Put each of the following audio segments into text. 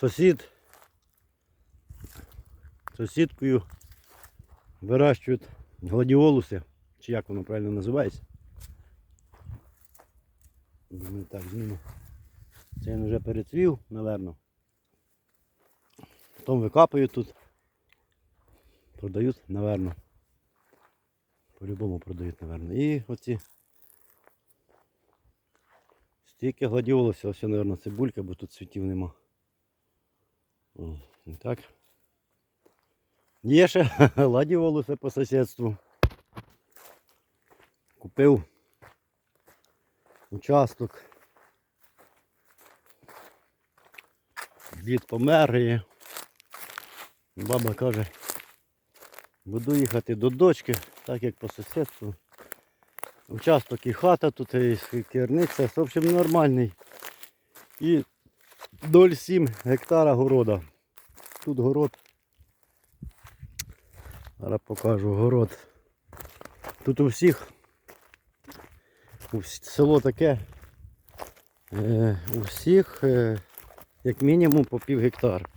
сусід сусідкою вирощують гладіолуси, чи як воно правильно називається. Ми так зніму. Це він вже перецвів, напевно. Потім викапають тут. Продають, напевно. По-любому продають, напевно. І оці стільки гладіолуся, ось, напевно, цибулька, бо тут цвітів нема. Так. Є ще гладіолуси по сусідству. Купив участок. Дід помер і баба каже, буду їхати до дочки, так як по сусідству. Участок і хата тут, і керниця, в общем, нормальний. І доль 7 гектара города. Тут город. Зараз покажу город. Тут у всіх село таке. Е, у всіх е, як мінімум по пів гектар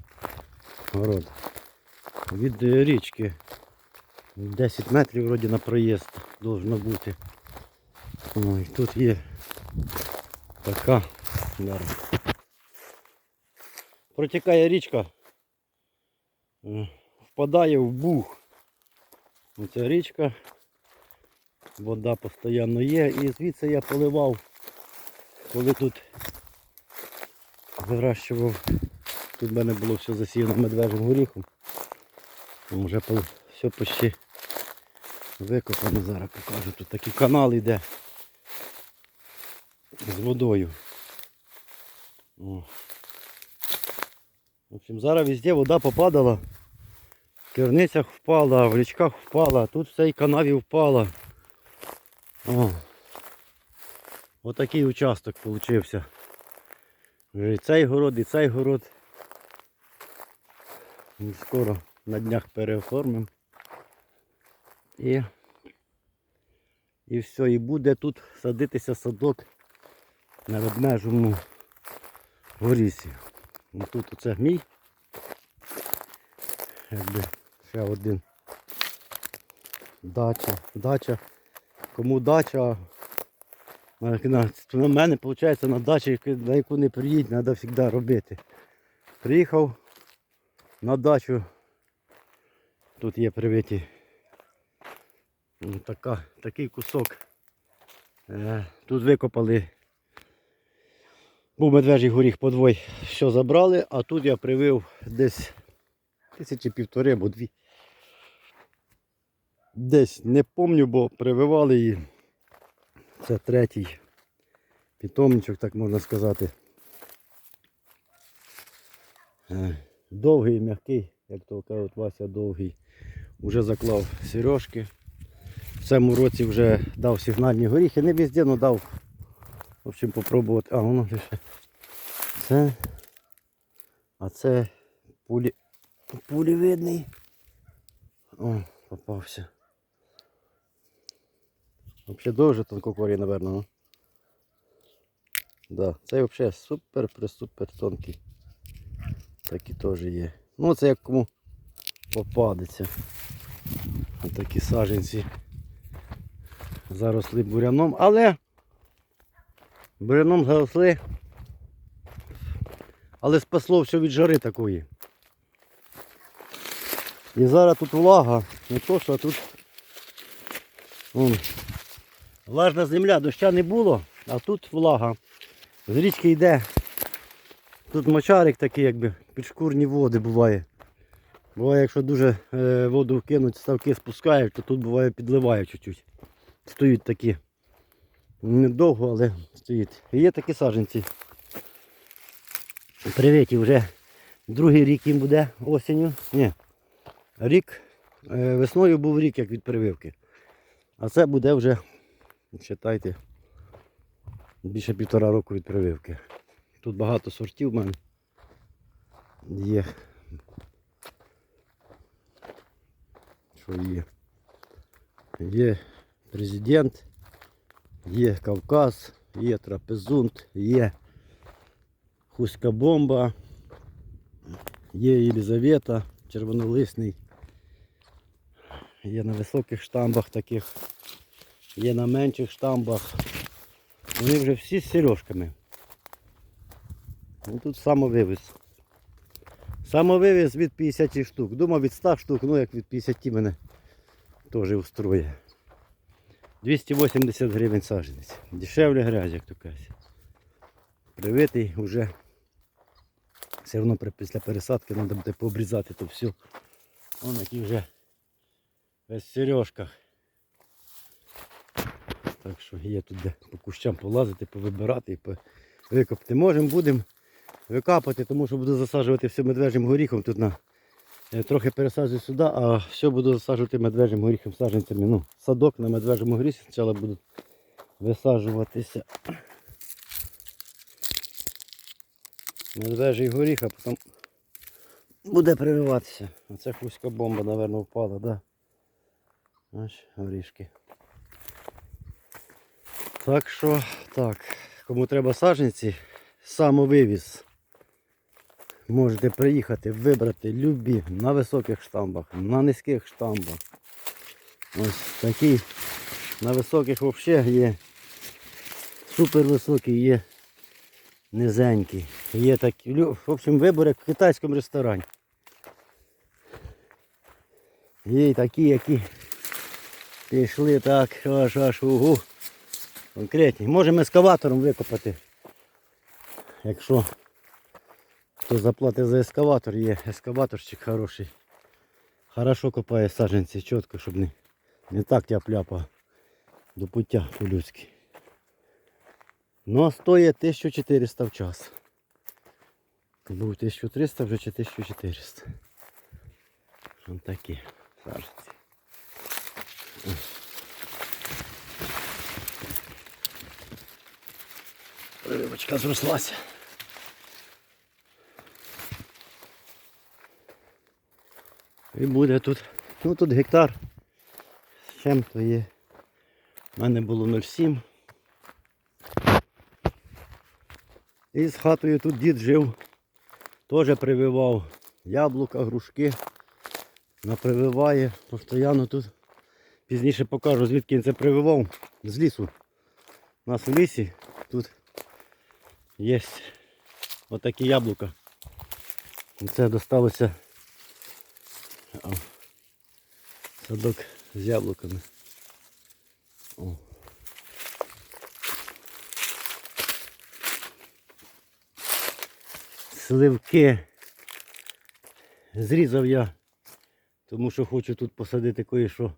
город. Від річки 10 метрів вроді на проїзд должно бути. Ой, тут є така. Протікає річка, впадає в буг. Оця річка, вода постійно є і звідси я поливав, коли тут вирощував, тут в мене було все засіяно медвежим горіхом. Там вже все почти викопано, зараз покажу. Тут такий канал йде з водою. В общем, зараз везде вода попадала. В керницях впала, в річках впала, тут в цій канаві впала. О. Отакий участок получився. І цей город, і цей город. І Скоро на днях переоформимо. І, і все, і буде тут садитися садок на ведмежому горісі. І тут оце мій. Якби ще один. Дача. Дача. Кому дача. На мене, виходить, на дачі, на яку не приїдь, треба завжди робити. Приїхав на дачу. Тут є привиті. Така, такий кусок. Е, Тут викопали. Був медвежий горіх подвой, що забрали, а тут я привив десь тисячі півтори або дві. Десь не пам'ятаю, бо прививали її. Це третій питомничок, так можна сказати. Е, Довгий, м'який, як то кажуть, Вася довгий. Уже заклав сережки. В цьому році вже дав сигнальні горіхи. Не везде, але дав. В общем, попробувати. А, воно лише. Це. А це пулі. Пулівидний. О, попався. Взагалі дуже тонкокорій, напевно. Ну. Да, цей взагалі супер присупер тонкий. Такі теж є. Ну це як кому попадеться. Ось такі саженці заросли буряном, але буряном заросли. Але спасло все від жари такої. І зараз тут влага, не то що тут вон, влажна земля, доща не було, а тут влага. З річки йде. Тут мочарик такий, якби підшкурні води буває. Буває, якщо дуже е, воду вкинуть, ставки спускають, то тут буває підливає чуть-чуть. Стоять такі. Недовго, але стоїть. Є такі саженці. Привіті вже другий рік їм буде осінню. Ні. Рік. е, Весною був рік як від прививки. А це буде вже, читайте, більше півтора року від прививки. Тут багато сортів в мене є. Що є? Є президент, є Кавказ, є трапезунт, є хуська бомба, Є Єлизавета, червонолисний. Є на високих штамбах таких, є на менших штамбах. Вони вже всі з сережками. Ну, тут самовивіз. Самовивіз від 50 штук. Думав від 100 штук, ну як від 50 мене теж устроє. 280 гривень саджанець. Дешевле грязь, як то кажуть. Привитий вже. Все одно після пересадки треба буде пообрізати то все. Вон який вже весь в сережках. Так що є тут де по кущам полазити, повибирати і викопати. Можемо, будемо викапати, тому що буду засаджувати все медвежим горіхом. Тут на, трохи пересаджую сюди, а все буду засаджувати медвежим горіхом саджанцями. Ну, садок на медвежому горісі спочатку буду висаджуватися. Медвежий горіх, а потім буде прививатися. Оце хуська бомба, мабуть, впала, да? Ось горішки. Так що, так, кому треба саджанці, самовивіз. Можете приїхати, вибрати любі на високих штамбах, на низьких штамбах. Ось такі. На високих взагалі є супер високі, є низенькі. Є такі. В общем, вибор як в китайському ресторані. Є такі, які пішли так, аж аж угу. Конкретні. Можемо ескаватором викопати. Якщо хто заплатить за ескаватор, є ескаваторчик хороший. Хорошо копає саджанці чітко, щоб не, не так тяп-ляпа до пуття по-людськи. Ну а стоїть 1400 в час. Був 1300, вже чи 1400. Ось такі саджанці. Рибочка зрослася. І буде тут. Ну тут гектар. З чим то є. У мене було 0,7. І з хатою тут дід жив. Теж прививав яблука, грушки. Напрививає. Постоянно тут. Пізніше покажу, звідки він це прививав. З лісу. У нас в лісі тут є отакі яблука. Це досталося о, садок з яблуками. О. Сливки зрізав я, тому що хочу тут посадити кое-що.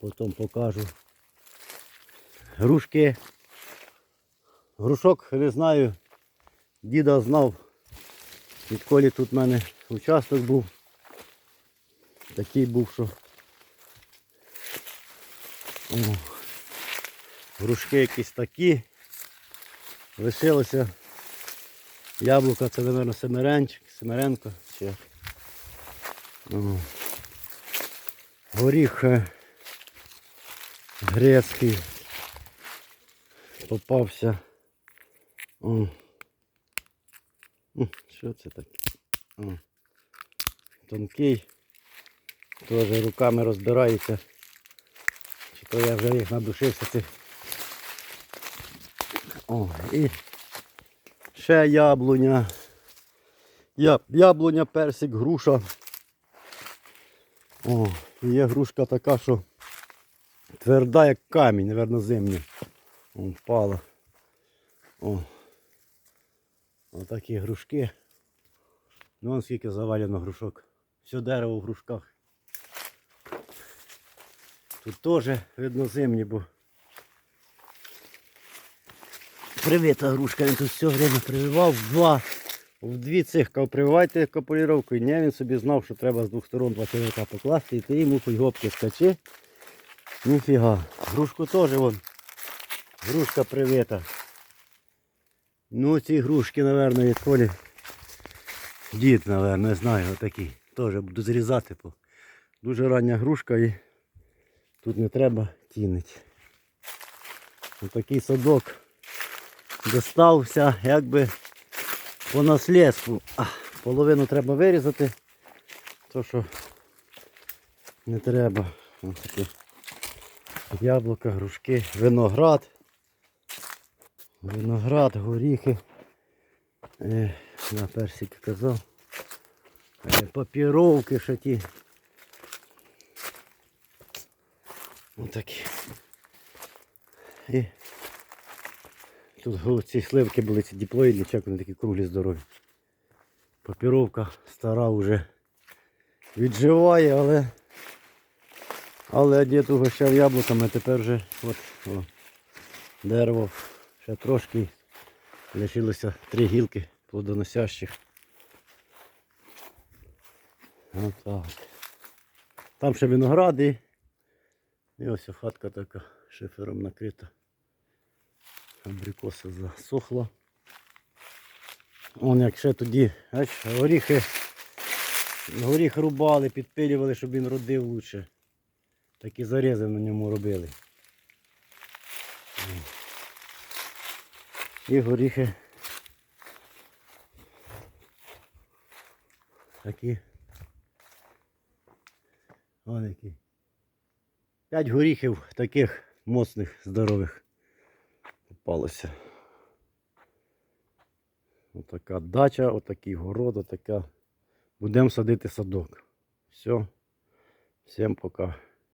Потім покажу. Грушки. Грушок не знаю. Діда знав. Відколи тут в мене участок був. Такий був, що. Грушки якісь такі. Лишилося яблука, це, мабуть, семеренчик, семеренко. Чи. Горіх е, грецький попався. О. Що це таке? О. Тонкий. Теж руками розбирається. Чи то я вже їх надушився цих. О, і ще яблуня. Я, яблуня, персик, груша. О, є грушка така, що тверда, як камінь, напевно, зимня. Впала. О. Отакі грушки. Ну скільки завалено грушок. Все дерево в грушках. Тут теж видно зимні, бо привита грушка, він тут все время прививав два. В дві цих прививайте капуліровку. Ні, він собі знав, що треба з двох сторон два черв'яка покласти, і ти йому хоч гопки скачи. Ніфіга. Грушку теж вон. Грушка привита. Ну ці грушки, мабуть, від колі. Дід, мабуть, не знаю, отакі. Теж буду зрізати. Дуже рання грушка і тут не треба тінити. Отакий садок достався якби по наслідству. Половину треба вирізати. То що не треба. Ось такі яблука, грушки, виноград. Виноград, горіхи. Е, на персик казав. Е, папіровки ще Отакі. І тут ці сливки були, ці діплоїдні, чек, вони такі круглі здорові. Папіровка стара вже відживає, але але дід угощав яблуками, тепер вже от, о, дерево ще трошки лишилося три гілки плодоносящих. Отак. Там ще виногради. І ось хатка така шифером накрита. Абрикоса засохла. Он як ще тоді, бач, горіхи, горіх рубали, підпилювали, щоб він родив лучше. Такі зарізи на ньому робили. І горіхи. Такі. Вон які. П'ять горіхів таких моцних, здорових попалося. Отака дача, отакий город, отака. Будемо садити садок. Все. Всім пока.